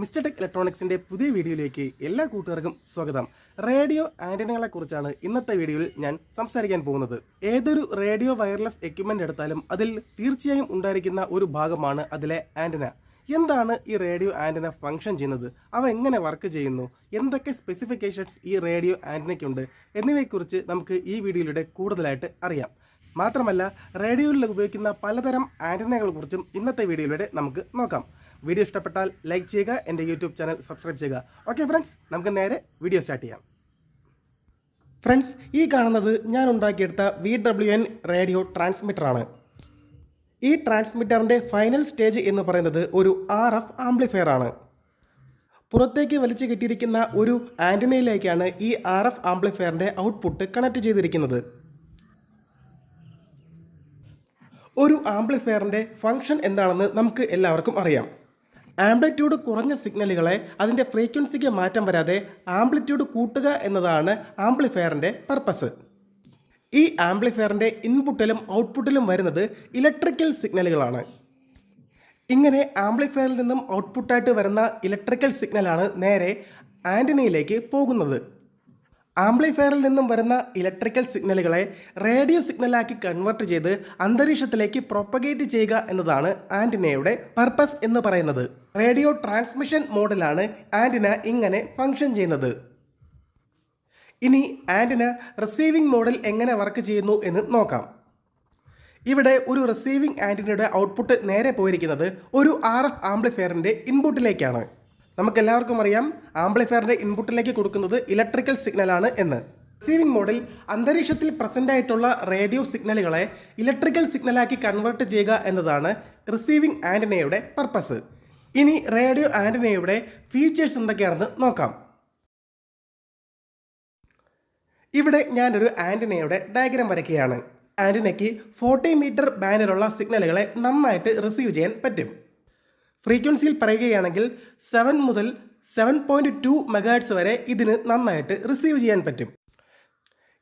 Mister tech ഇലക്ട്രോണിക്സിന്റെ പുതിയ വീഡിയോയിലേക്ക് എല്ലാ കൂട്ടുകാർക്കും സ്വാഗതം. റേഡിയോ ആന്റിനകളെ കുറിച്ചാണ് ഇന്നത്തെ വീഡിയോയിൽ ഞാൻ സംസാരിക്കാൻ പോകുന്നത്. ഏതൊരു റേഡിയോ വയർലെസ് എക്യുപ്മെന്റ് എടുത്താലും അതിൽ തീർച്ചയായും ഉണ്ടായിരിക്കുന്ന ഒരു ഭാഗമാണ് അതിലെ ആന്റിന. എന്താണ് ഈ റേഡിയോ ആന്റിന ഫംഗ്ഷൻ ചെയ്യുന്നത്? അവ എങ്ങനെ വർക്ക് ചെയ്യുന്നു? എന്തൊക്കെ സ്പെസിഫിക്കേഷൻസ് ഈ റേഡിയോ ആന്റിനയ്ക്കുണ്ട്? എന്നിവയെക്കുറിച്ച് നമുക്ക് ഈ വീഡിയോയിലൂടെ കൂടുതലായിട്ട് അറിയാം. മാത്രമല്ല റേഡിയോയിൽ ഉപയോഗിക്കുന്ന പലതരം ആന്റിനകളെ കുറിച്ചും ഇന്നത്തെ വീഡിയോയിലൂടെ നമുക്ക് നോക്കാം. വീഡിയോ ഇഷ്ടപ്പെട്ടാൽ ലൈക്ക് ചെയ്യുക എന്റെ യൂട്യൂബ് ചാനൽ സബ്സ്ക്രൈബ് ചെയ്യുക. ഓക്കെ ഫ്രണ്ട്സ് നമുക്ക് നേരെ വീഡിയോ സ്റ്റാർട്ട് ചെയ്യാം. ഫ്രണ്ട്സ് ഈ കാണുന്നത് ഞാൻ ഉണ്ടാക്കിയെടുത്ത വി ഡബ്ല്യു എൻ റേഡിയോ ട്രാൻസ്മിറ്ററാണ് ഈ ട്രാൻസ്മിറ്ററിന്റെ ഫൈനൽ സ്റ്റേജ് എന്ന് പറയുന്നത് ഒരു ആർ എഫ് ആംപ്ലിഫയർ ആണ്. പുറത്തേക്ക് വലിച്ചു കിട്ടിയിരിക്കുന്ന ഒരു ആന്റിനയിലേക്കാണ് ഈ ആർ എഫ് ആംപ്ലിഫയറിന്റെ ഔട്ട്പുട്ട് കണക്ട് ചെയ്തിരിക്കുന്നത്. ഒരു ആംപ്ലിഫയറിന്റെ ഫങ്ഷൻ എന്താണെന്ന് നമുക്ക് എല്ലാവർക്കും അറിയാം. ആംപ്ലിറ്റ്യൂഡ് കുറഞ്ഞ സിഗ്നലുകളെ അതിന്റെ ഫ്രീക്വൻസിക്ക് മാറ്റം വരാതെ ആംപ്ലിറ്റ്യൂഡ് കൂട്ടുക എന്നതാണ് ആംപ്ലിഫയറിന്റെ പർപ്പസ്. ഈ ആംപ്ലിഫയറിന്റെ ഇൻപുട്ടിലും ഔട്ട്പുട്ടിലും വരുന്നത് ഇലക്ട്രിക്കൽ സിഗ്നലുകളാണ്. ഇങ്ങനെ ആംപ്ലിഫയറിൽ നിന്നും ഔട്ട്പുട്ടായിട്ട് വരുന്ന ഇലക്ട്രിക്കൽ സിഗ്നലാണ് നേരെ ആന്റണിയിലേക്ക് പോകുന്നത്. ആംപ്ലിഫയറിൽ നിന്നും വരുന്ന ഇലക്ട്രിക്കൽ സിഗ്നലുകളെ റേഡിയോ സിഗ്നലാക്കി കൺവേർട്ട് ചെയ്ത് അന്തരീക്ഷത്തിലേക്ക് പ്രൊപ്പഗേറ്റ് ചെയ്യുക എന്നതാണ് ആന്റിനയുടെ പർപ്പസ് എന്ന് പറയുന്നത്. റേഡിയോ ട്രാൻസ്മിഷൻ മോഡലാണ് ആന്റിന ഇങ്ങനെ ഫങ്ഷൻ ചെയ്യുന്നത്. ഇനി ആന്റിന റിസീവിംഗ് മോഡൽ എങ്ങനെ വർക്ക് ചെയ്യുന്നു എന്ന് നോക്കാം. ഇവിടെ ഒരു റിസീവിംഗ് ആന്റിനയുടെ ഔട്ട്പുട്ട് നേരെ പോയിരിക്കുന്നത് ഒരു ആർ എഫ് ആംപ്ലിഫയറിന്റെ ഇൻപുട്ടിലേക്കാണ്. നമുക്ക് എല്ലാവർക്കും അറിയാം ആംപ്ലിഫയറിന്റെ ഇൻപുട്ടിലേക്ക് കൊടുക്കുന്നത് ഇലക്ട്രിക്കൽ സിഗ്നലാണ് എന്ന്. റിസീവിംഗ് മോഡിൽ അന്തരീക്ഷത്തിൽ പ്രസന്റ് ആയിട്ടുള്ള റേഡിയോ സിഗ്നലുകളെ ഇലക്ട്രിക്കൽ സിഗ്നലാക്കി കൺവേർട്ട് ചെയ്യുക എന്നതാണ് റിസീവിംഗ് ആന്റിനയുടെ പർപ്പസ് ഇനി റേഡിയോ ആന്റിനയുടെ ഫീച്ചേഴ്സ് എന്തൊക്കെയാണെന്ന് നോക്കാം. ഇവിടെ ഞാനൊരു ആന്റിനയുടെ ഡയഗ്രാം വരയ്ക്കുകയാണ്. ആന്റിനയ്ക്ക് ഫോർട്ടി മീറ്റർ ബാൻഡിലുള്ള സിഗ്നലുകളെ നന്നായിട്ട് റിസീവ് ചെയ്യാൻ പറ്റും. ഫ്രീക്വൻസിയിൽ പറയുകയാണെങ്കിൽ സെവൻ മുതൽ സെവൻ പോയിന്റ് ടു മെഗാഡ്സ് വരെ ഇതിന് നന്നായിട്ട് റിസീവ് ചെയ്യാൻ പറ്റും.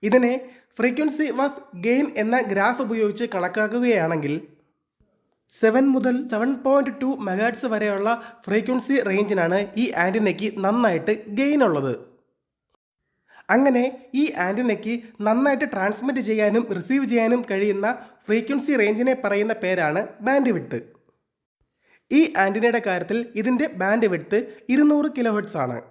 ഇതിനെ ഫ്രീക്വൻസി വാസ് ഗെയിൻ എന്ന ഗ്രാഫ് ഉപയോഗിച്ച് കണക്കാക്കുകയാണെങ്കിൽ സെവൻ മുതൽ സെവൻ പോയിന്റ് ടു മെഗാഡ്സ് വരെയുള്ള ഫ്രീക്വൻസി റേഞ്ചിനാണ് ഈ ആന്റിനയ്ക്ക് നന്നായിട്ട് ഗെയിൻ ഉള്ളത്. അങ്ങനെ ഈ ആന്റിനയ്ക്ക് നന്നായിട്ട് ട്രാൻസ്മിറ്റ് ചെയ്യാനും റിസീവ് ചെയ്യാനും കഴിയുന്ന ഫ്രീക്വൻസി റേഞ്ചിനെ പറയുന്ന പേരാണ് ബാൻഡ് വിട്ട് ഈ ആന്റിനയുടെ കാര്യത്തിൽ ഇതിന്റെ ബാൻഡ് വിട്ട് ഇരുന്നൂറ് കിലോ ഹെഡ്സ് ആണ്.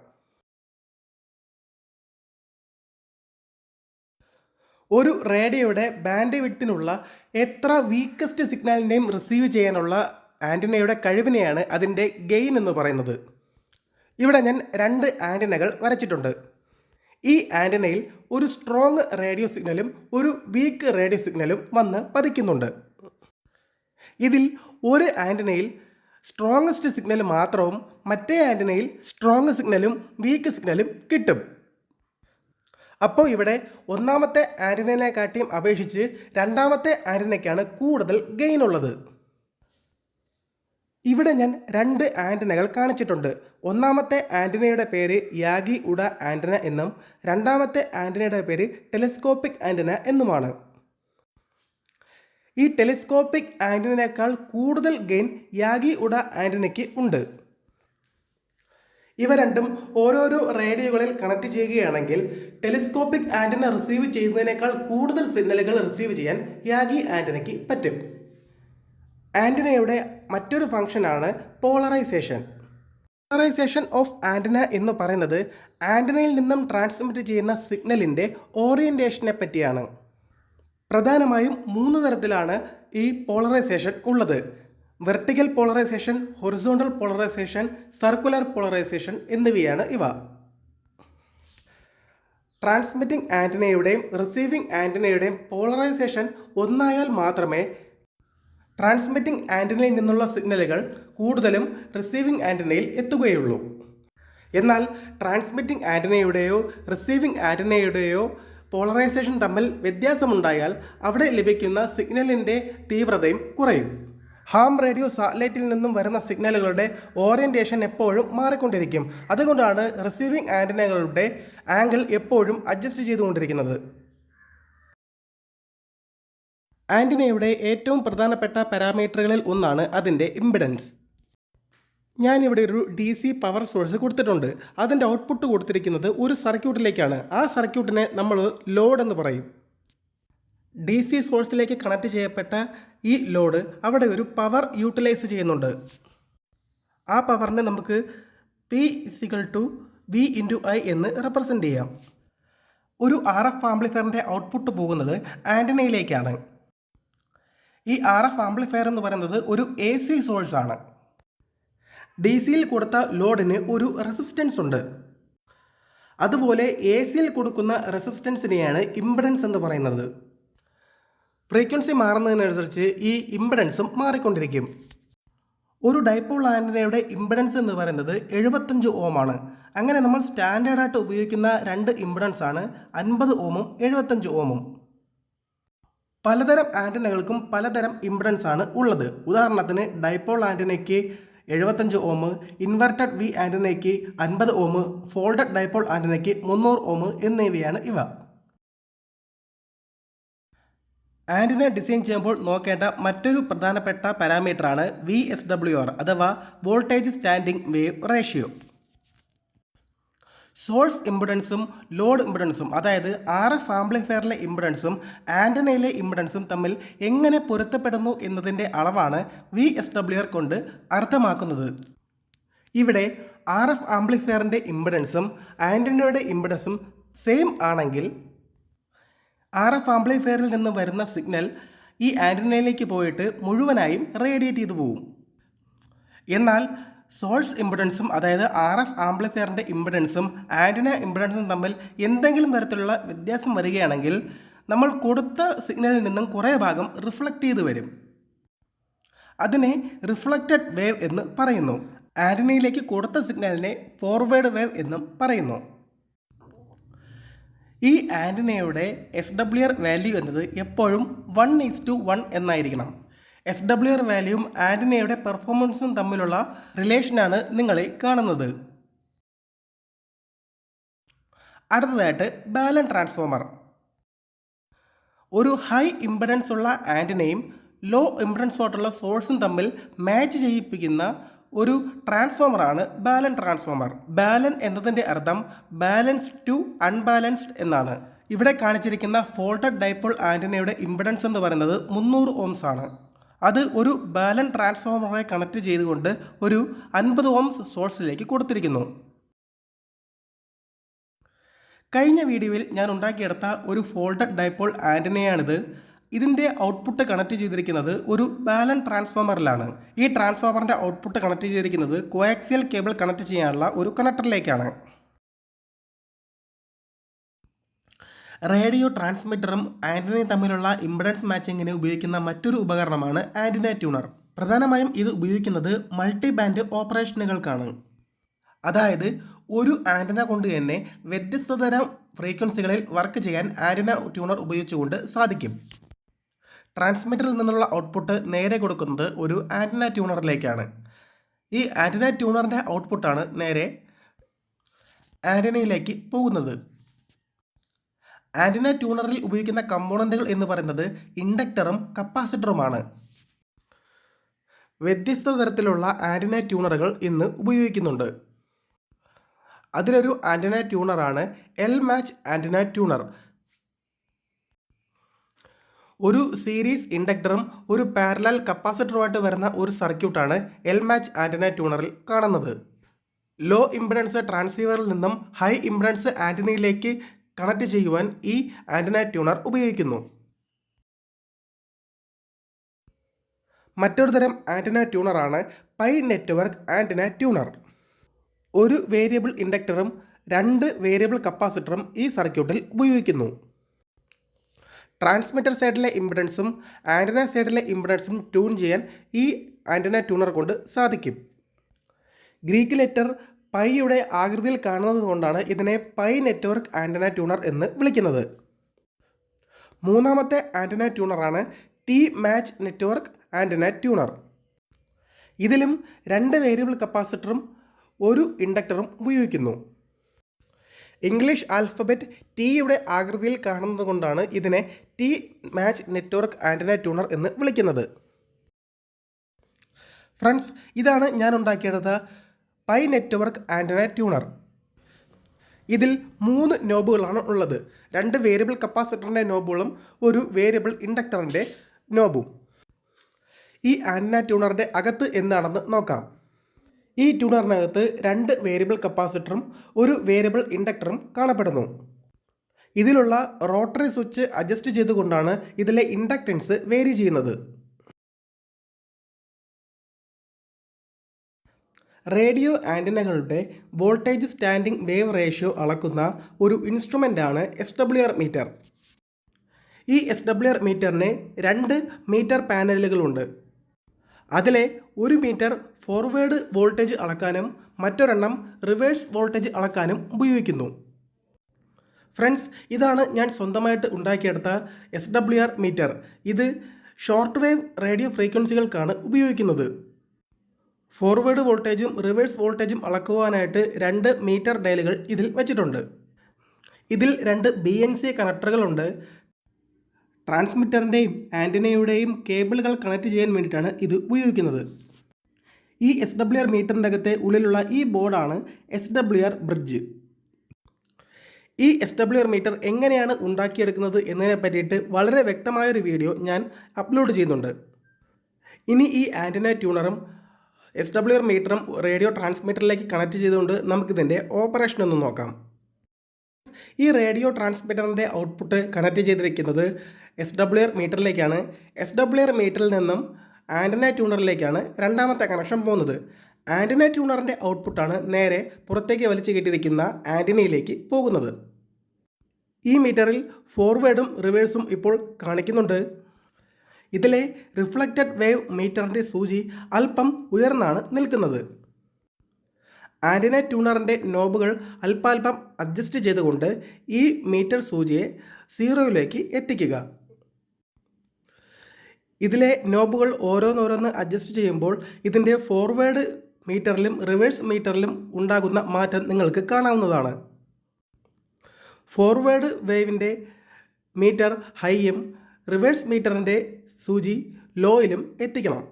ഒരു റേഡിയോയുടെ ബാൻഡ് വിട്ടിനുള്ള എത്ര വീക്കസ്റ്റ് സിഗ്നലിനെയും റിസീവ് ചെയ്യാനുള്ള ആന്റിനയുടെ കഴിവിനെയാണ് അതിന്റെ ഗെയിൻ എന്ന് പറയുന്നത്. ഇവിടെ ഞാൻ രണ്ട് ആന്റിനകൾ വരച്ചിട്ടുണ്ട്. ഈ ആന്റിനയിൽ ഒരു സ്ട്രോങ് റേഡിയോ സിഗ്നലും ഒരു വീക്ക് റേഡിയോ സിഗ്നലും വന്ന് പതിക്കുന്നുണ്ട്. ഇതിൽ ഒരു ആന്റിനയിൽ സ്ട്രോങ്ങസ്റ്റ് സിഗ്നൽ മാത്രവും മറ്റേ ആന്റിനയിൽ സ്ട്രോങ് സിഗ്നലും വീക്ക് സിഗ്നലും കിട്ടും. അപ്പോൾ ഇവിടെ ഒന്നാമത്തെ ആന്റിനയെക്കാട്ടിയും അപേക്ഷിച്ച് രണ്ടാമത്തെ ആന്റിനയ്ക്കാണ് കൂടുതൽ ഗെയിൻ ഉള്ളത്. ഇവിടെ ഞാൻ രണ്ട് ആന്റിനകൾ കാണിച്ചിട്ടുണ്ട്. ഒന്നാമത്തെ ആന്റിനയുടെ പേര് യാഗി ഉഡ ആന്റിന എന്നും രണ്ടാമത്തെ ആന്റിനയുടെ പേര് ടെലിസ്കോപ്പിക് ആന്റിന എന്നുമാണ്. ഈ ടെലിസ്കോപ്പിക് ആന്റിനേക്കാൾ കൂടുതൽ ഗെയിൻ യാഗി ഉട ആന്റിനയ്ക്ക് ഉണ്ട്. ഇവ രണ്ടും ഓരോരോ റേഡിയോകളിൽ കണക്ട് ചെയ്യുകയാണെങ്കിൽ ടെലിസ്കോപ്പിക് ആന്റിന റിസീവ് ചെയ്യുന്നതിനേക്കാൾ കൂടുതൽ സിഗ്നലുകൾ റിസീവ് ചെയ്യാൻ യാഗി ആന്റിനയ്ക്ക് പറ്റും. ആന്റിനയുടെ മറ്റൊരു ഫംഗ്ഷനാണ് പോളറൈസേഷൻ. പോളറൈസേഷൻ ഓഫ് ആന്റിന എന്ന് പറയുന്നത് ആന്റിനയിൽ നിന്നും ട്രാൻസ്മിറ്റ് ചെയ്യുന്ന സിഗ്നലിന്റെ ഓറിയന്റേഷനെ പറ്റിയാണ്. പ്രധാനമായും മൂന്ന് തരത്തിലാണ് ഈ പോളറൈസേഷൻ ഉള്ളത്. Vertical polarization horizontal polarization circular polarization എന്നിവയാണ് ഇവ. ട്രാൻസ്മിറ്റിംഗ് ആന്റിനയുടെയും റിസീവിംഗ് ആന്റിനയുടെയും പോളറൈസേഷൻ ഒന്നായാൽ മാത്രമേ ട്രാൻസ്മിറ്റിംഗ് ആന്റിനയിൽ നിന്നുള്ള സിഗ്നലുകൾ കൂടുതലും റിസീവിംഗ് ആന്റിനയിൽ എത്തുകയുള്ളൂ. എന്നാൽ ട്രാൻസ്മിറ്റിംഗ് ആന്റിനയുടെയോ റിസീവിംഗ് ആന്റിനയുടെയോ പോളറൈസേഷൻ തമ്മിൽ വ്യത്യാസമുണ്ടായാൽ അവിടെ ലഭിക്കുന്ന സിഗ്നലിന്റെ തീവ്രതയും കുറയും. ഹാം റേഡിയോ സാറ്റലൈറ്റിൽ നിന്നും വരുന്ന സിഗ്നലുകളുടെ ഓറിയന്റേഷൻ എപ്പോഴും മാറിക്കൊണ്ടിരിക്കും. അതുകൊണ്ടാണ് റിസീവിംഗ് ആന്റനകളുടെ ആംഗിൾ എപ്പോഴും അഡ്ജസ്റ്റ് ചെയ്തുകൊണ്ടിരിക്കുന്നത്. ആന്റിനയുടെ ഏറ്റവും പ്രധാനപ്പെട്ട പാരാമീറ്ററുകളിൽ ഒന്നാണ് അതിന്റെ ഇമ്പിഡൻസ്. ഞാനിവിടെ ഒരു ഡി സി പവർ സോഴ്സ് കൊടുത്തിട്ടുണ്ട്. അതിന്റെ ഔട്ട്പുട്ട് കൊടുത്തിരിക്കുന്നത് ഒരു സർക്യൂട്ടിലേക്കാണ്. ആ സർക്യൂട്ടിനെ നമ്മൾ ലോഡ് എന്ന് പറയും. ഡി സി സോഴ്സിലേക്ക് കണക്ട് ചെയ്യപ്പെട്ട ഈ ലോഡ് അവിടെ ഒരു പവർ യൂട്ടിലൈസ് ചെയ്യുന്നുണ്ട്. ആ പവറിനെ നമുക്ക് പി സികൾ ടു വി ഇന്റു ഐ എന്ന് റെപ്രസെന്റ് ചെയ്യാം. ഒരു ആർ എഫ് ആംപ്ലിഫയറിന്റെ ഔട്ട്പുട്ട് പോകുന്നത് ആന്റണിയിലേക്കാണ് ഈ ആർ എഫ് ആംപ്ലിഫയർ എന്ന് പറയുന്നത് ഒരു എ സി സോഴ്സാണ് ഡി സിയിൽ കൊടുത്ത ലോഡിന് ഒരു റെസിസ്റ്റൻസ് ഉണ്ട്. അതുപോലെ എ സിയിൽ കൊടുക്കുന്ന റെസിസ്റ്റൻസിനെയാണ് ഇമ്പിഡൻസ് എന്ന് പറയുന്നത്. ഫ്രീക്വൻസി മാറുന്നതിനനുസരിച്ച് ഈ ഇമ്പിഡൻസും മാറിക്കൊണ്ടിരിക്കും. ഒരു ഡൈപ്പോൾ ആന്റിനയുടെ ഇമ്പിഡൻസ് എന്ന് പറയുന്നത് എഴുപത്തഞ്ച് ആണ്. അങ്ങനെ നമ്മൾ സ്റ്റാൻഡേർഡായിട്ട് ഉപയോഗിക്കുന്ന രണ്ട് ഇമ്പിഡൻസ് ആണ് അൻപത് ഓമും എഴുപത്തഞ്ച് ഓമും. പലതരം ആന്റനകൾക്കും പലതരം ഇമ്പിഡൻസ് ആണ് ഉള്ളത്. ഉദാഹരണത്തിന് ഡൈപ്പോൾ ആന്റിനയ്ക്ക് എഴുപത്തഞ്ച് ഓം ഇൻവെർട്ടഡ് വി ആന്റനയ്ക്ക് അൻപത് ഓം ഫോൾഡഡ് ഡൈപോൾ ആന്റനയ്ക്ക് മുന്നൂറ് ഓം എന്നിവയാണ് ഇവ. ആന്റിന ഡിസൈൻ ചെയ്യുമ്പോൾ നോക്കേണ്ട മറ്റൊരു പ്രധാനപ്പെട്ട പാരാമീറ്ററാണ് വി എസ് ഡബ്ല്യു ആർ അഥവാ voltage standing wave ratio source ഇമ്പിഡൻസും load ഇമ്പിഡൻസും അതായത് ആർ എഫ് ആംപ്ലിഫയറിലെ ഇമ്പിഡൻസും ആന്റനയിലെ ഇമ്പിഡൻസും തമ്മിൽ എങ്ങനെ പൊരുത്തപ്പെടുന്നു എന്നതിന്റെ അളവാണ് വി എസ് ഡബ്ല്യു ആർ കൊണ്ട് അർത്ഥമാക്കുന്നത്. ഇവിടെ ആർ എഫ് ആംപ്ലിഫയറിന്റെ ഇമ്പിഡൻസും ആന്റനയുടെ ഇമ്പിഡൻസും സെയിം ആണെങ്കിൽ ആർ എഫ് ആംപ്ലിഫയറിൽ നിന്ന് വരുന്ന സിഗ്നൽ ഈ ആന്റനയിലേക്ക് പോയിട്ട് മുഴുവനായും റേഡിയേറ്റ് ചെയ്തു പോകും എന്നാൽ സോഴ്സ് ഇമ്പിഡൻസും അതായത് ആർ എഫ് ആംപ്ലിഫയറിന്റെ ഇമ്പിഡൻസും ആന്റിന ഇമ്പിഡൻസും തമ്മിൽ എന്തെങ്കിലും തരത്തിലുള്ള വ്യത്യാസം വരികയാണെങ്കിൽ നമ്മൾ കൊടുത്ത സിഗ്നലിൽ നിന്നും കുറേ ഭാഗം റിഫ്ലക്റ്റ് ചെയ്ത് വരും. അതിനെ റിഫ്ലക്റ്റഡ് വേവ് എന്ന് പറയുന്നു. ആന്റിനയിലേക്ക് കൊടുത്ത സിഗ്നലിനെ ഫോർവേഡ് വേവ് എന്നും പറയുന്നു. ഈ ആന്റിനയുടെ എസ് ഡബ്ല്യു ആർ വാല്യൂ എന്നത് എപ്പോഴും വൺ ഈസ് ടു വൺ എന്നായിരിക്കണം. എസ് ഡബ്ല്യു ആർ വാല്യൂവും ആന്റിനയുടെ പെർഫോമൻസും തമ്മിലുള്ള റിലേഷനാണ് നിങ്ങളെ കാണുന്നത്. അടുത്തതായിട്ട് ബാലൻ ട്രാൻസ്ഫോമർ ഒരു ഹൈ ഇമ്പിഡൻസ് ഉള്ള ആന്റിനയും ലോ ഇമ്പിഡൻസോട്ടുള്ള സോഴ്സും തമ്മിൽ മാച്ച് ചെയ്യിപ്പിക്കുന്ന ഒരു ട്രാൻസ്ഫോമറാണ് ബാലൻ ട്രാൻസ്ഫോമർ ബാലൻ എന്നതിന്റെ അർത്ഥം ബാലൻസ്ഡ് ടു അൺബാലൻസ്ഡ് എന്നാണ്. ഇവിടെ കാണിച്ചിരിക്കുന്ന ഫോൾഡഡ് ഡൈപ്പോൾ ആന്റിനയുടെ ഇമ്പിഡൻസ് എന്ന് പറയുന്നത് മുന്നൂറ് ഓംസ് ആണ്. അത് ഒരു ബാലൻ ട്രാൻസ്ഫോമറെ കണക്ട് ചെയ്തുകൊണ്ട് ഒരു അൻപത് ഓംസ് സോഴ്സിലേക്ക് കൊടുത്തിരിക്കുന്നു. കഴിഞ്ഞ വീഡിയോയിൽ ഞാൻ ഉണ്ടാക്കിയെടുത്ത ഒരു ഫോൾഡഡ് ഡൈപോൾ ആന്റനയാണിത് ഇതിന്റെ ഔട്ട്പുട്ട് കണക്ട് ചെയ്തിരിക്കുന്നത് ഒരു ബാലൻ ട്രാൻസ്ഫോമറിലാണ്. ഈ ട്രാൻസ്ഫോമറിന്റെ ഔട്ട്പുട്ട് കണക്ട് ചെയ്തിരിക്കുന്നത് കോയാക്സിയൽ കേബിൾ കണക്ട് ചെയ്യാനുള്ള ഒരു കണക്ടറിലേക്കാണ്. റേഡിയോ ട്രാൻസ്മിറ്ററും ആന്റിനയും തമ്മിലുള്ള ഇമ്പഡൻസ് മാച്ചിങ്ങിന് ഉപയോഗിക്കുന്ന മറ്റൊരു ഉപകരണമാണ് ആന്റിന ട്യൂണർ. പ്രധാനമായും ഇത് ഉപയോഗിക്കുന്നത് മൾട്ടി ബാൻഡ് ഓപ്പറേഷനുകൾക്കാണ്. അതായത് ഒരു ആന്റിന കൊണ്ട് തന്നെ വ്യത്യസ്ത തരം ഫ്രീക്വൻസികളിൽ വർക്ക് ചെയ്യാൻ ആന്റിന ട്യൂണർ ഉപയോഗിച്ചുകൊണ്ട് സാധിക്കും. ട്രാൻസ്മിറ്ററിൽ നിന്നുള്ള ഔട്ട്പുട്ട് നേരെ കൊടുക്കുന്നത് ഒരു ആന്റിന ട്യൂണറിലേക്കാണ്. ഈ ആന്റിന ട്യൂണറിന്റെ ഔട്ട്പുട്ടാണ് നേരെ ആന്റിനയിലേക്ക് പോകുന്നത്. ആന്റിന ട്യൂണറിൽ ഉപയോഗിക്കുന്ന കമ്പോണന്റുകൾ എന്ന് പറയുന്നത് ഇൻഡക്ടറും കപ്പാസിറ്ററുമാണ്. വ്യത്യസ്ത തരത്തിലുള്ള ആന്റിന ട്യൂണറുകൾ ഇന്ന് ഉപയോഗിക്കുന്നുണ്ട്. അതിലൊരു ആന്റിന ട്യൂണറാണ് എൽ മാച്ച് ആന്റിന ട്യൂണർ. ഒരു സീരീസ് ഇൻഡക്ടറും ഒരു പാരലൽ കപ്പാസിറ്ററുമായിട്ട് വരുന്ന ഒരു സർക്യൂട്ടാണ് എൽ മാച്ച് ആന്റിന ട്യൂണറിൽ കാണുന്നത്. ലോ ഇംപിഡൻസ് ട്രാൻസീവറിൽ നിന്നും ഹൈ ഇംപിഡൻസ് ആന്റിനയിലേക്ക് കണക്ട് ചെയ്യുവാൻ ഈ ആന്റന ട്യൂണർ ഉപയോഗിക്കുന്നു. മറ്റൊരു തരം ആന്റന ട്യൂണറാണ് പൈ നെറ്റ്വർക്ക് ആന്റന ട്യൂണർ. ഒരു വേരിയബിൾ ഇൻഡക്ടറും രണ്ട് വേരിയബിൾ കപ്പാസിറ്ററും ഈ സർക്യൂട്ടിൽ ഉപയോഗിക്കുന്നു. ട്രാൻസ്മിറ്റർ സൈഡിലെ ഇമ്പിഡൻസും ആന്റന സൈഡിലെ ഇമ്പിഡൻസും ട്യൂൺ ചെയ്യാൻ ഈ ആന്റന ട്യൂണർ കൊണ്ട് സാധിക്കും. ഗ്രീക്ക് ലെറ്റർ പൈയുടെ ആകൃതിയിൽ കാണുന്നത് കൊണ്ടാണ് ഇതിനെ പൈ നെറ്റ്വർക്ക് ആന്റന ട്യൂണർ എന്ന് വിളിക്കുന്നത്. മൂന്നാമത്തെ antenna ട്യൂണറാണ് T match network antenna tuner. ഇതിലും രണ്ട് വേരിയബിൾ കപ്പാസിറ്ററും ഒരു ഇൻഡക്ടറും ഉപയോഗിക്കുന്നു. ഇംഗ്ലീഷ് ആൽഫബറ്റ് ടിയുടെ ആകൃതിയിൽ കാണുന്നത് കൊണ്ടാണ് ഇതിനെ T match network antenna tuner എന്ന് വിളിക്കുന്നത്. ഫ്രണ്ട്സ് ഇതാണ് ഞാൻ ഉണ്ടാക്കിയെടുത്ത പൈ നെറ്റ്വർക്ക് ആന്റന ട്യൂണർ. ഇതിൽ മൂന്ന് നോബുകളാണ് ഉള്ളത്. രണ്ട് വേരിയബിൾ കപ്പാസിറ്ററിന്റെ നോബുകളും ഒരു വേരിയബിൾ ഇൻഡക്ടറിന്റെ നോബും. ഈ ആന്റന ട്യൂണറിന്റെ അകത്ത് എന്താണെന്ന് നോക്കാം. ഈ ട്യൂണറിനകത്ത് രണ്ട് വേരിയബിൾ കപ്പാസിറ്ററും ഒരു വേരിയബിൾ ഇൻഡക്ടറും കാണപ്പെടുന്നു. ഇതിലുള്ള റോട്ടറി സ്വിച്ച് അഡ്ജസ്റ്റ് ചെയ്തുകൊണ്ടാണ് ഇതിലെ ഇൻഡക്റ്റൻസ് വേരി ചെയ്യുന്നത്. റേഡിയോ ആന്റനകളുടെ വോൾട്ടേജ് സ്റ്റാൻഡിംഗ് വേവ് റേഷ്യോ അളക്കുന്ന ഒരു ഇൻസ്ട്രുമെന്റാണ് എസ് ഡബ്ല്യു ആർ മീറ്റർ. ഈ എസ് ഡബ്ല്യു ആർ മീറ്ററിന് രണ്ട് മീറ്റർ പാനലുകളുണ്ട്. അതിലെ ഒരു മീറ്റർ ഫോർവേഡ് വോൾട്ടേജ് അളക്കാനും മറ്റൊരെണ്ണം റിവേഴ്സ് വോൾട്ടേജ് അളക്കാനും ഉപയോഗിക്കുന്നു. ഫ്രണ്ട്സ് ഇതാണ് ഞാൻ സ്വന്തമായിട്ട് ഉണ്ടാക്കിയെടുത്ത എസ് ഡബ്ല്യു ആർ മീറ്റർ. ഇത് ഷോർട്ട് വേവ് റേഡിയോ ഫ്രീക്വൻസികൾക്കാണ് ഉപയോഗിക്കുന്നത്. ഫോർവേഡ് വോൾട്ടേജും റിവേഴ്സ് വോൾട്ടേജും അളക്കുവാനായിട്ട് രണ്ട് മീറ്റർ ഡയലുകൾ ഇതിൽ വച്ചിട്ടുണ്ട്. ഇതിൽ രണ്ട് ബി എൻ സി കണക്ടറുകളുണ്ട്. ട്രാൻസ്മിറ്ററിന്റെയും ആന്റിനയുടെയും കേബിളുകൾ കണക്ട് ചെയ്യാൻ വേണ്ടിയിട്ടാണ് ഇത് ഉപയോഗിക്കുന്നത്. ഈ എസ് ഡബ്ല്യു ആർ മീറ്ററിന്റെ അകത്തെ ഉള്ളിലുള്ള ഈ ബോർഡാണ് എസ് ഡബ്ല്യു ആർ ബ്രിഡ്ജ്. ഈ എസ് ഡബ്ല്യു ആർ മീറ്റർ എങ്ങനെയാണ് ഉണ്ടാക്കിയെടുക്കുന്നത് എന്നതിനെ പറ്റിയിട്ട് വളരെ വ്യക്തമായൊരു വീഡിയോ ഞാൻ അപ്ലോഡ് ചെയ്യുന്നുണ്ട്. ഇനി ഈ ആന്റിന ട്യൂണറും എസ് ഡബ്ല്യു ആർ മീറ്ററും റേഡിയോ ട്രാൻസ്മിറ്ററിലേക്ക് കണക്ട് ചെയ്തുകൊണ്ട് നമുക്കിതിന്റെ ഓപ്പറേഷൻ ഒന്ന് നോക്കാം. ഈ റേഡിയോ ട്രാൻസ്മിറ്ററിന്റെ ഔട്ട്പുട്ട് കണക്ട് ചെയ്തിരിക്കുന്നത് എസ് ഡബ്ല്യു ആർ മീറ്ററിലേക്കാണ്. എസ് ഡബ്ല്യു ആർ മീറ്ററിൽ നിന്നും ആന്റന ട്യൂണറിലേക്കാണ് രണ്ടാമത്തെ കണക്ഷൻ പോകുന്നത്. ആന്റന ട്യൂണറിന്റെ ഔട്ട്പുട്ടാണ് നേരെ പുറത്തേക്ക് വലിച്ചു കെട്ടിയിരിക്കുന്ന ആന്റനയിലേക്ക് പോകുന്നത്. ഈ മീറ്ററിൽ ഫോർവേഡും റിവേഴ്സും ഇപ്പോൾ കാണിക്കുന്നുണ്ട്. ഇതിലെ റിഫ്ലക്റ്റഡ് വേവ് മീറ്ററിന്റെ സൂചി അല്പം ഉയർന്നാണ് നിൽക്കുന്നത്. ആന്റിന ട്യൂണറിന്റെ നോബുകൾ അല്പാൽപം അഡ്ജസ്റ്റ് ചെയ്തുകൊണ്ട് ഈ മീറ്റർ സൂചിയെ സീറോയിലേക്ക് എത്തിക്കുക. ഇതിലെ നോബുകൾ ഓരോന്നോരോന്ന് അഡ്ജസ്റ്റ് ചെയ്യുമ്പോൾ ഇതിന്റെ ഫോർവേഡ് മീറ്ററിലും റിവേഴ്സ് മീറ്ററിലും ഉണ്ടാകുന്ന മാറ്റം നിങ്ങൾക്ക് കാണാവുന്നതാണ്. ഫോർവേഡ് വേവിന്റെ മീറ്റർ ഹൈയും റിവേഴ്സ് മീറ്ററിന്റെ സൂചി ലോയിലും എത്തിക്കണം.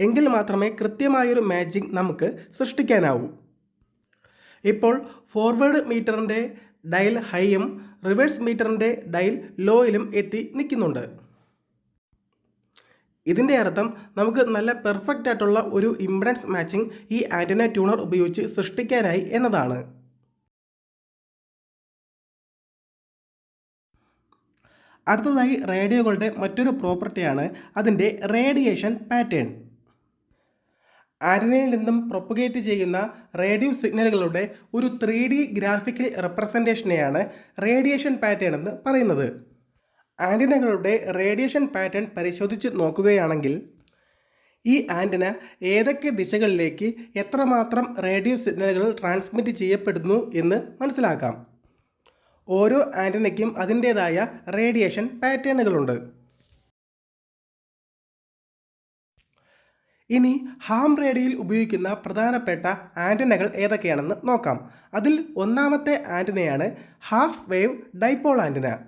എങ്കിൽ മാത്രമേ കൃത്യമായൊരു മാജിക് നമുക്ക് സൃഷ്ടിക്കാനാവൂ. ഇപ്പോൾ ഫോർവേഡ് മീറ്ററിന്റെ ഡയൽ ഹൈയും റിവേഴ്സ് മീറ്ററിന്റെ ഡയൽ ലോയിലും എത്തി നിൽക്കുന്നുണ്ട്. ഇതിന്റെ അർത്ഥം നമുക്ക് നല്ല പെർഫെക്റ്റ് ആയിട്ടുള്ള ഒരു ഇംപഡൻസ് മാച്ചിങ് ഈ ആന്റന ട്യൂണർ ഉപയോഗിച്ച് സൃഷ്ടിക്കാനായി എന്നതാണ്. അടുത്തതായി റേഡിയോകളുടെ മറ്റൊരു പ്രോപ്പർട്ടിയാണ് അതിന്റെ റേഡിയേഷൻ പാറ്റേൺ. ആരനയിൽ നിന്നും പ്രൊപ്പഗേറ്റ് ചെയ്യുന്ന റേഡിയോ സിഗ്നലുകളുടെ ഒരു ത്രീ ഡി ഗ്രാഫിക്കൽ റെപ്രസെന്റേഷനെയാണ് റേഡിയേഷൻ പാറ്റേൺ എന്ന് പറയുന്നത്. ആന്റിനകളുടെ റേഡിയേഷൻ പാറ്റേൺ പരിശോധിച്ച് നോക്കുകയാണെങ്കിൽ ഈ ആന്റിന ഏതൊക്കെ ദിശകളിലേക്ക് എത്രമാത്രം റേഡിയോ സിഗ്നലുകൾ ട്രാൻസ്മിറ്റ് ചെയ്യപ്പെടുന്നു എന്ന് മനസ്സിലാക്കാം. ഓരോ ആന്റനയ്ക്കും അതിന്റേതായ റേഡിയേഷൻ പാറ്റേണുകളുണ്ട്. ഇനി ഹാം റേഡിയോയിൽ ഉപയോഗിക്കുന്ന പ്രധാനപ്പെട്ട ആന്റനകൾ ഏതൊക്കെയാണെന്ന് നോക്കാം. അതിൽ ഒന്നാമത്തെ ആന്റനയാണ് ഹാഫ് വേവ് ഡൈപോൾ ആന്റന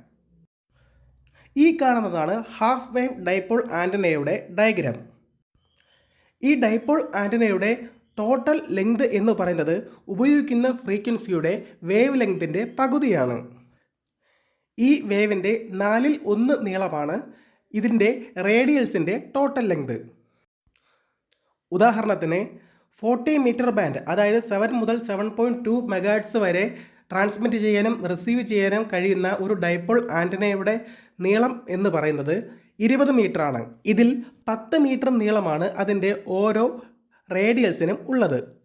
ഈ കാണുന്നതാണ് ഹാഫ് വേവ് ഡൈപോൾ ആന്റനയുടെ ഡയഗ്രാം. ഈ ഡൈപോൾ ആന്റനയുടെ ടോട്ടൽ ലെങ്ത് എന്ന് പറയുന്നത് ഉപയോഗിക്കുന്ന ഫ്രീക്വൻസിയുടെ വേവ് ലെങ്തിന്റെ പകുതിയാണ്. ഈ വേവിന്റെ നാലിൽ ഒന്ന് നീളമാണ് ഇതിന്റെ റേഡിയൽസിന്റെ ടോട്ടൽ ലെങ്ത് ഉദാഹരണത്തിന് ഫോർട്ടി മീറ്റർ ബാൻഡ് അതായത് സെവൻ മുതൽ സെവൻ പോയിന്റ് ടു മെഗാഡ്സ് വരെ ട്രാൻസ്മിറ്റ് ചെയ്യാനും റിസീവ് ചെയ്യാനും കഴിയുന്ന ഒരു ഡൈപ്പോൾ ആന്റനയുടെ നീളം എന്ന് പറയുന്നത് ഇരുപത് ആണ്. ഇതിൽ പത്ത് മീറ്റർ നീളമാണ് അതിന്റെ ഓരോ റേഡിയൽസിനും ഉള്ളത്.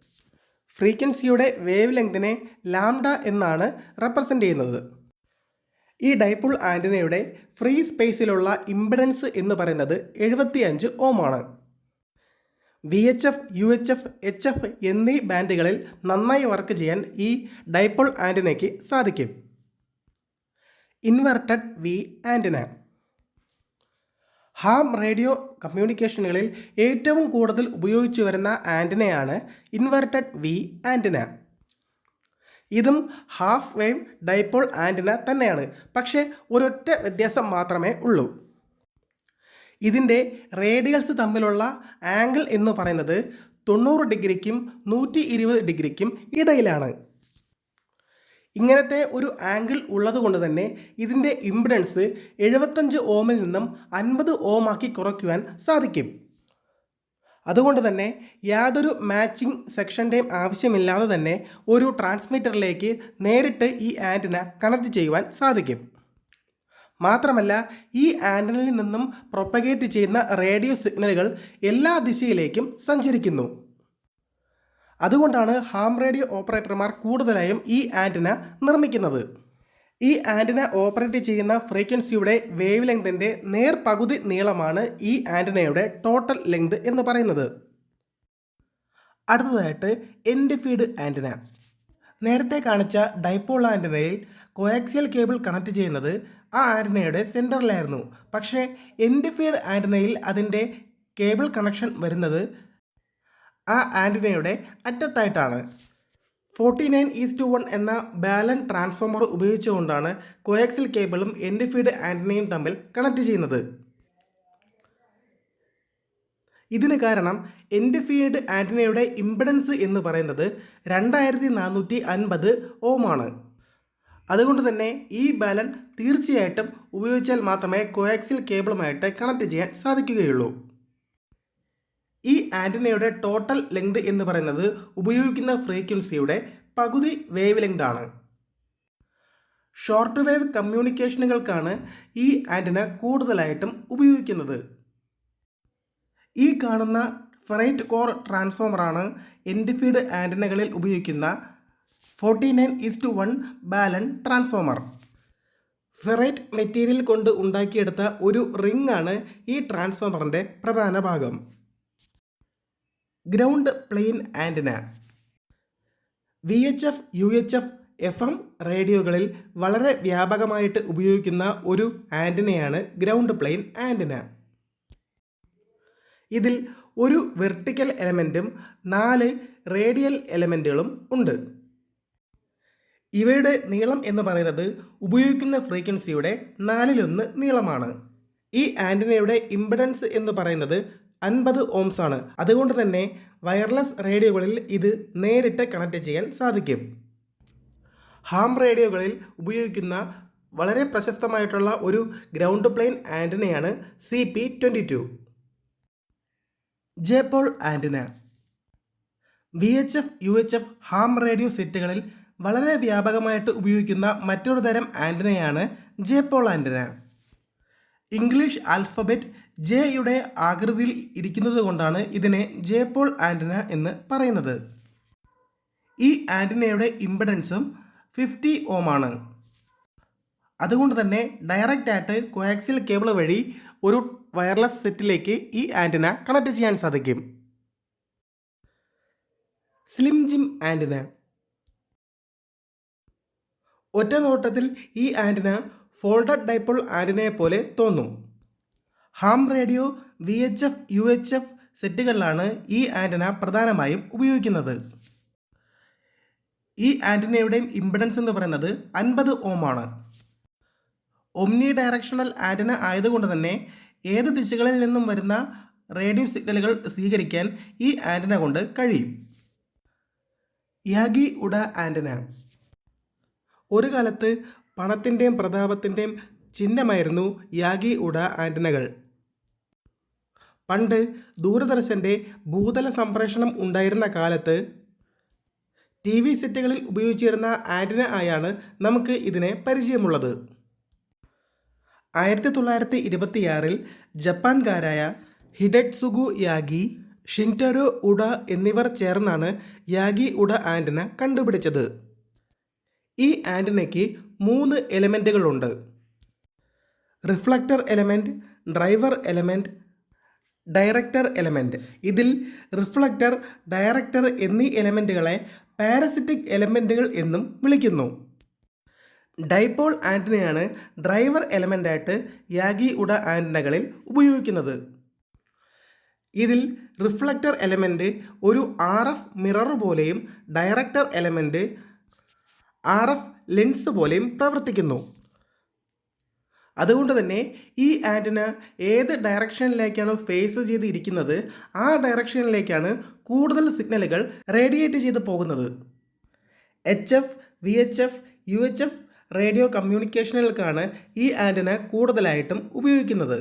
ഫ്രീക്വൻസിയുടെ വേവ് ലെങ്തിനെ ലാംഡ എന്നാണ് റെപ്രസെന്റ് ചെയ്യുന്നത്. ഈ ഡൈപോൾ ആന്റനയുടെ ഫ്രീ സ്പേസിലുള്ള ഇംപഡൻസ് എന്ന് പറയുന്നത് എഴുപത്തിയഞ്ച് ഓമാണ് V H F U H F H F എന്നീ ബാൻഡുകളിൽ നന്നായി വർക്ക് ചെയ്യാൻ ഈ ഡൈപോൾ ആന്റിനയ്ക്ക് സാധിക്കും. Inverted V antenna ham radio കമ്മ്യൂണിക്കേഷനുകളിൽ ഏറ്റവും കൂടുതൽ ഉപയോഗിച്ചു വരുന്ന ആന്റിനയാണ് ഇൻവെർട്ടഡ് വി ആന്റിന ഇതും ഹാഫ് വേവ് ഡൈപോൾ ആന്റിന തന്നെയാണ് പക്ഷേ ഒരൊറ്റ വ്യത്യാസം മാത്രമേ ഉള്ളൂ. ഇതിന്റെ റേഡിയൽസ് തമ്മിലുള്ള ആംഗിൾ എന്ന് പറയുന്നത് തൊണ്ണൂറ് ഡിഗ്രിക്കും നൂറ്റി ഇരുപത് ഡിഗ്രിക്കും ഇടയിലാണ്. ഇങ്ങനത്തെ ഒരു ആംഗിൾ ഉള്ളതുകൊണ്ട് തന്നെ ഇതിന്റെ ഇംപിഡൻസ് എഴുപത്തഞ്ച് ഓമിൽ നിന്നും അൻപത് ഓമാക്കി കുറയ്ക്കുവാൻ സാധിക്കും. അതുകൊണ്ട് തന്നെ യാതൊരു മാച്ചിങ് സെക്ഷന്റെയും ആവശ്യമില്ലാതെ തന്നെ ഒരു ട്രാൻസ്മിറ്ററിലേക്ക് നേരിട്ട് ഈ ആന്റിന കണക്ട് ചെയ്യുവാൻ സാധിക്കും. മാത്രമല്ല ഈ ആന്റനിൽ നിന്നും പ്രൊപ്പഗേറ്റ് ചെയ്യുന്ന റേഡിയോ സിഗ്നലുകൾ എല്ലാ ദിശയിലേക്കും സഞ്ചരിക്കുന്നു. അതുകൊണ്ടാണ് ഹാം റേഡിയോ ഓപ്പറേറ്റർമാർ കൂടുതലായും ഈ ആന്റിന നിർമ്മിക്കുന്നത്. ഈ ആന്റിന ഓപ്പറേറ്റ് ചെയ്യുന്ന ഫ്രീക്വൻസിയുടെ വേവ് ലെങ്തിന്റെ നേർ പകുതി നീളമാണ് ഈ ആന്റിനയുടെ ടോട്ടൽ ലെങ്ത് എന്ന് പറയുന്നത്. അടുത്തതായിട്ട് എൻഡ് ഫീഡ് ആന്റിന നേരത്തെ കാണിച്ച ഡൈപ്പോൾ ആന്റിനയിൽ കോയാക്സിയൽ കേബിൾ കണക്ട് ചെയ്യുന്നത് ആ ആന്റിനയുടെ സെന്ററിലായിരുന്നു പക്ഷേ എൻഡ് ഫീഡ് ആന്റിനയിൽ അതിന്റെ കേബിൾ കണക്ഷൻ വരുന്നത് ആ ആന്റിനയുടെ അറ്റത്തായിട്ടാണ്. Forty nine is to one എന്ന ബാലൻ ട്രാൻസ്ഫോമർ ഉപയോഗിച്ചുകൊണ്ടാണ് കോയാക്സിൽ കേബിളും എൻഡ് ഫീഡ് ആന്റിനയും തമ്മിൽ കണക്ട് ചെയ്യുന്നത്. ഇതിന് കാരണം എൻഡ് ഫീഡ് ആന്റിനയുടെ ഇമ്പിഡൻസ് എന്ന് പറയുന്നത് രണ്ടായിരത്തി നാനൂറ്റി അൻപത് ഓമാണ് അതുകൊണ്ട് തന്നെ ഈ ബാലൻ തീർച്ചയായിട്ടും ഉപയോഗിച്ചാൽ മാത്രമേ കോയാക്സിൽ കേബിളുമായിട്ട് കണക്ട് ചെയ്യാൻ സാധിക്കുകയുള്ളൂ. ഈ ആന്റിനയുടെ ടോട്ടൽ ലെങ്ത് എന്ന് പറയുന്നത് ഉപയോഗിക്കുന്ന ഫ്രീക്വൻസിയുടെ പകുതി വേവ് ലെങ്ത് ആണ്. ഷോർട്ട് വേവ് കമ്മ്യൂണിക്കേഷനുകൾക്കാണ് ഈ ആന്റിന കൂടുതലായിട്ടും ഉപയോഗിക്കുന്നത്. ഈ കാണുന്ന ഫെറൈറ്റ് കോർ ട്രാൻസ്ഫോമറാണ് എൻഡിഫീഡ് ആന്റിനകളിൽ ഉപയോഗിക്കുന്ന forty nine is to one balun transformer ferrite material കൊണ്ട് ഉണ്ടാക്കിയെടുത്ത ഒരു റിംഗ് ആണ് ഈ ട്രാൻസ്ഫോമറിന്റെ പ്രധാന ഭാഗം. Ground plane antenna V H F U H F F M റേഡിയോകളിൽ വളരെ വ്യാപകമായിട്ട് ഉപയോഗിക്കുന്ന ഒരു ആന്റിനയാണ് ഗ്രൗണ്ട് പ്ലെയിൻ ആന്റിന ഇതിൽ ഒരു വെർട്ടിക്കൽ എലമെന്റും നാല് റേഡിയൽ എലമെന്റുകളും ഉണ്ട്. ഇവയുടെ നീളം എന്ന് പറയുന്നത് ഉപയോഗിക്കുന്ന ഫ്രീക്വൻസിയുടെ നാലിലൊന്ന് നീളമാണ്. ഈ ആന്റിനയുടെ ഇമ്പിഡൻസ് എന്ന് പറയുന്നത് അൻപത് ഓംസ് ആണ്. അതുകൊണ്ട് തന്നെ വയർലെസ് റേഡിയോകളിൽ ഇത് നേരിട്ട് കണക്ട് ചെയ്യാൻ സാധിക്കും. ഹാം റേഡിയോകളിൽ ഉപയോഗിക്കുന്ന വളരെ പ്രശസ്തമായിട്ടുള്ള ഒരു ground plane ആന്റനയാണ് C P twenty two J pole antenna V H F U H F ham radio സെറ്റുകളിൽ വളരെ വ്യാപകമായിട്ട് ഉപയോഗിക്കുന്ന മറ്റൊരു തരം J J pole antenna English alphabet ജെയുടെ ആകൃതിയിൽ ഇരിക്കുന്നത് കൊണ്ടാണ് ഇതിനെ ജേപോൾ ആന്റന എന്ന് പറയുന്നത്. ഈ ആന്റനയുടെ ഇമ്പിഡൻസും ഫിഫ്റ്റി ആണ്. അതുകൊണ്ട് തന്നെ ഡയറക്റ്റ് ആയിട്ട് കോയാക്സിൽ കേബിൾ വഴി ഒരു വയർലെസ് സെറ്റിലേക്ക് ഈ ആന്റന കണക്ട് ചെയ്യാൻ സാധിക്കും. Slim jim antenna. ഒറ്റ നോട്ടത്തിൽ ഈ ആന്റിന ഫോൾഡഡ് ഡൈപ്പോൾ ആന്റിനയെ പോലെ തോന്നും. Ham radio V H F U H F സെറ്റുകളിലാണ് ഈ ആന്റിന പ്രധാനമായും ഉപയോഗിക്കുന്നത്. ഈ ആന്റിനയുടെയും ഇമ്പിഡൻസ് എന്ന് പറയുന്നത് അൻപത് ആണ്. ഒമ്നി ഡയറക്ഷണൽ ആന്റിന ആയതുകൊണ്ട് തന്നെ ഏത് ദിശകളിൽ നിന്നും വരുന്ന റേഡിയോ സിഗ്നലുകൾ സ്വീകരിക്കാൻ ഈ ആന്റിന കൊണ്ട് കഴിയും. യാഗി ഉഡ ആന്റിന ഒരു കാലത്ത് പണത്തിന്റെയും പ്രതാപത്തിന്റെയും ചിഹ്നമായിരുന്നു യാഗി ഉഡ ആന്റനകൾ പണ്ട് ദൂരദർശന്റെ ഭൂതല സംപ്രേഷണം ഉണ്ടായിരുന്ന കാലത്ത് ടി വി സെറ്റുകളിൽ ഉപയോഗിച്ചിരുന്ന ആന്റിന ആയാണ് നമുക്ക് ഇതിനെ പരിചയമുള്ളത്. ആയിരത്തി തൊള്ളായിരത്തി ഇരുപത്തിയാറിൽ ജപ്പാൻകാരായ ഹിഡറ്റ്സുഗു യാഗി ഷിന്ററോ ഉഡ എന്നിവർ ചേർന്നാണ് യാഗി ഉഡ ആന്റിന കണ്ടുപിടിച്ചത്. ഈ ആന്റിനയ്ക്ക് മൂന്ന് എലമെന്റുകളുണ്ട് reflector element driver element director element ഇതിൽ റിഫ്ലക്ടർ ഡയറക്ടർ എന്നീ എലമെന്റുകളെ പാരസിറ്റിക് എലമെന്റുകൾ എന്നും വിളിക്കുന്നു. ഡൈപോൾ ആന്റിനയാണ് ഡ്രൈവർ എലമെന്റായിട്ട് യാഗി ഉട ആന്റിനകളിൽ ഉപയോഗിക്കുന്നത്. ഇതിൽ റിഫ്ലക്ടർ എലമെന്റ് ഒരു ആർ എഫ് മിറർ പോലെയും director element R F lens പോലെയും പ്രവർത്തിക്കുന്നു. അതുകൊണ്ട് തന്നെ ഈ ആന്റിന ഏത് ഡയറക്ഷനിലേക്കാണ് ഫേസ് ചെയ്ത് ഇരിക്കുന്നത് ആ ഡയറക്ഷനിലേക്കാണ് കൂടുതൽ സിഗ്നലുകൾ റേഡിയേറ്റ് ചെയ്ത് പോകുന്നത്. H F V H F U H F radio കമ്മ്യൂണിക്കേഷനുകൾക്കാണ് ഈ ആന്റിന കൂടുതലായിട്ടും ഉപയോഗിക്കുന്നത്.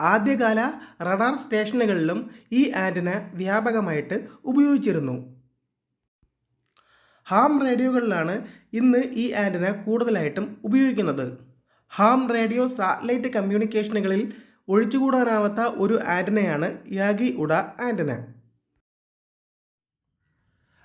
ആദ്യകാല റഡാർ സ്റ്റേഷനുകളിലും ഈ ആന്റിന വ്യാപകമായിട്ട് ഉപയോഗിച്ചിരുന്നു. ഹാം റേഡിയോകളിലാണ് ഇന്ന് ഈ ആന്റിന കൂടുതലായിട്ടും ഉപയോഗിക്കുന്നത്. ഹാം റേഡിയോ സാറ്റലൈറ്റ് കമ്മ്യൂണിക്കേഷനുകളിൽ ഒഴിച്ചുകൂടാനാവാത്ത ഒരു ആന്റിനയാണ് യാഗി ഉഡ ആന്റിന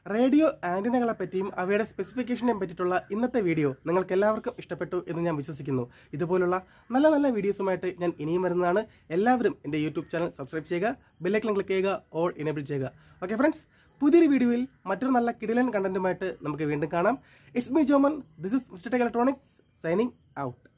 റേഡിയോ ആന്റിനകളെ പറ്റിയും അവയുടെ സ്പെസിഫിക്കേഷനെ പറ്റിയിട്ടുള്ള ഇന്നത്തെ വീഡിയോ നിങ്ങൾക്ക് എല്ലാവർക്കും ഇഷ്ടപ്പെട്ടു എന്ന് ഞാൻ വിശ്വസിക്കുന്നു. ഇതുപോലുള്ള നല്ല നല്ല വീഡിയോസുമായിട്ട് ഞാൻ ഇനിയും വരുന്നതാണ്. എല്ലാവരും എന്റെ യൂട്യൂബ് ചാനൽ സബ്സ്ക്രൈബ് ചെയ്യുക ബെല്ലൈക്കൺ ക്ലിക്ക് ചെയ്യുക ഓൾ എനേബിൾ ചെയ്യുക. ഓക്കെ ഫ്രണ്ട്സ് പുതിയൊരു വീഡിയോയിൽ മറ്റൊരു നല്ല കിടിലൻ കണ്ടന്റുമായിട്ട് നമുക്ക് വീണ്ടും കാണാം. It's me Joman this is mister tech electronics signing out